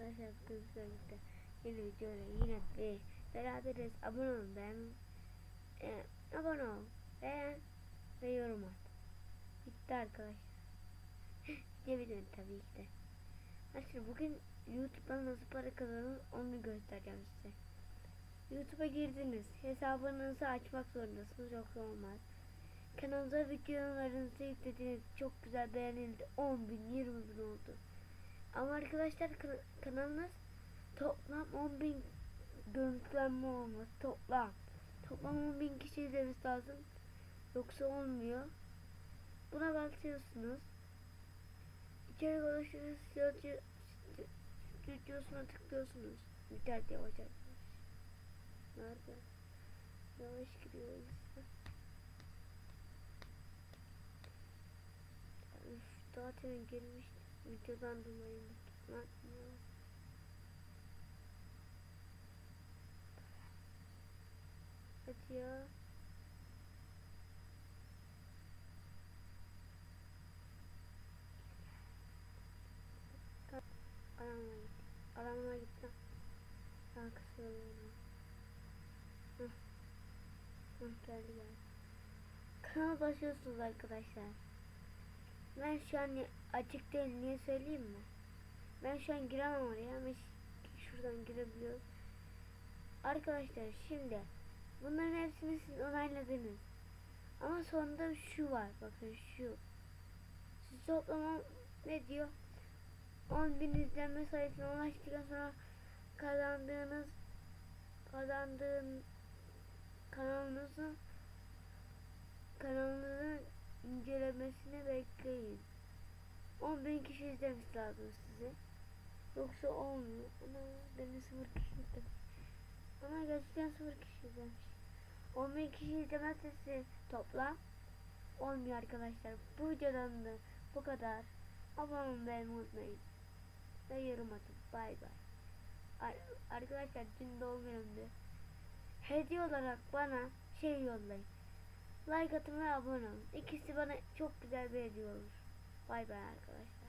arkadaşlar bugün birlikte yeni videoyla yine bir beraberiz. Abone olun ben e, abone ol beğen ve yorum at. Bitti arkadaşlar. ne bileyim tabii ki de. Arkadaşlar bugün YouTube'dan nasıl para kazanılır onu göstereceğim size. YouTube'a girdiniz. Hesabınızı açmak zorundasınız yoksa olmaz. Kanalınıza videolarınızı yüklediniz. Çok güzel beğenildi. 10 bin 20 bin oldu. Ama arkadaşlar kan- kanalınız toplam 10 bin görüntülenme olmaz. Toplam. Toplam 10 bin kişi izlemesi lazım. Yoksa olmuyor. Buna basıyorsunuz. İçeri ulaşıyorsunuz. Stüdyo, stüdyosuna tıklıyorsunuz. İnternet yavaş yavaş. Nerede? Yavaş gidiyoruz. Üf, zaten girmiştim. Videodan dolayı ya. Hadi ya. Aramaya gittim. Aramaya gittim. Arkası oluyor. Hıh. Hıh geldi geldi. Kanala başlıyorsunuz arkadaşlar. Ben şu an açık değil niye söyleyeyim mi? Ben şu an giremem oraya ama şuradan girebiliyorum. Arkadaşlar şimdi bunların hepsini siz onayladınız. Ama sonunda şu var bakın şu. Siz toplama ne diyor? 10 bin izlenme sayısına ulaştıktan sonra kazandığınız kazandığın kanalınızın kanalınızın incelemesini bekleyin. 10 bin kişi izlemiş lazım size. Yoksa olmuyor. Ana beni sıfır kişi izlemiş. Ana gerçekten sıfır kişi izlemiş. 10 bin kişi izlemezse size toplam olmuyor arkadaşlar. Bu videodan da bu kadar. Abone olmayı unutmayın. Ve yorum atın. Bay bay. Ar- arkadaşlar dün doğum günümdü. Hediye olarak bana şey yollayın. Like atın ve abone olun. İkisi bana çok güzel bir hediye olur. Bay bay arkadaşlar.